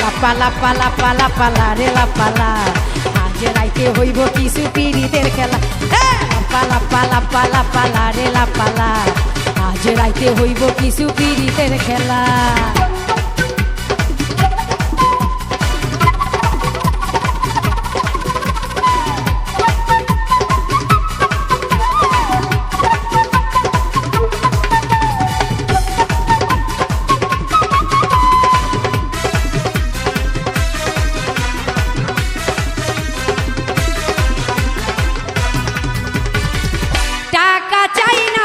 লাপালা পালা পালা পালা রে লাপালা আজ রাইতে হইব কিছু পিড়িদের খেলা। পালা পালা পালা পালা রে লাপালা আজ রাইতে হইব কিছু পিড়িদের খেলা। টাকা চাই না